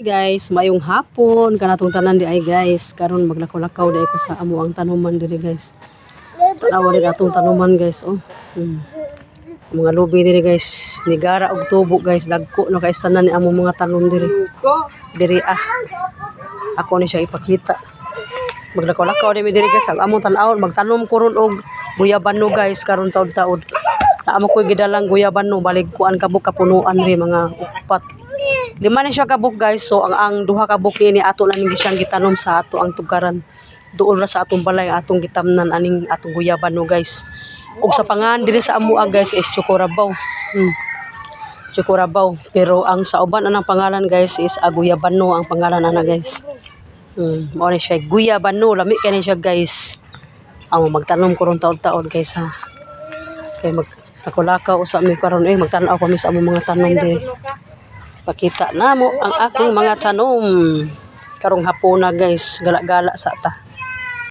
guys, mayong hapon kanatong tanan di ay guys. Karon maglakaw-lakaw di ko sa amo ang tanuman diri guys. Tanawa din atong tanuman guys oh. Hmm. Mga lubi diri guys, nigara og tubo guys, dagko no kay tanan ni amo mga tanom diri. Diri ah. Ako ni siya ipakita. Maglakaw-lakaw di mi diri guys, ang among tan-awon magtanom ko ron og guyabano guys karon taud-taud. Na amo ko'y gidalang guyabano balig kuan kabuk kapunuan ri mga upat. Lima na siya kabuk guys. So ang ang duha ka book ni ato na ning siyang gitanom sa ato ang tugaran. Doon ra sa atong balay atong gitamnan aning atong guyabano guys. Ug sa pangan diri sa amua guys is Chocorabaw. Hmm. Chocorabaw. Pero ang sa uban anang pangalan guys is Aguyabano ang pangalan ana guys. Hmm, mao ni siya Guyabano, lami kani siya guys. Ang magtanom ko ron taon-taon guys ha. Kay mag nakulakaw sa mi karon eh magtan-aw kami sa among mga tanom diri. Pakita na mo ang akong mga tanom. Karong hapon na guys, gala-gala sa ta.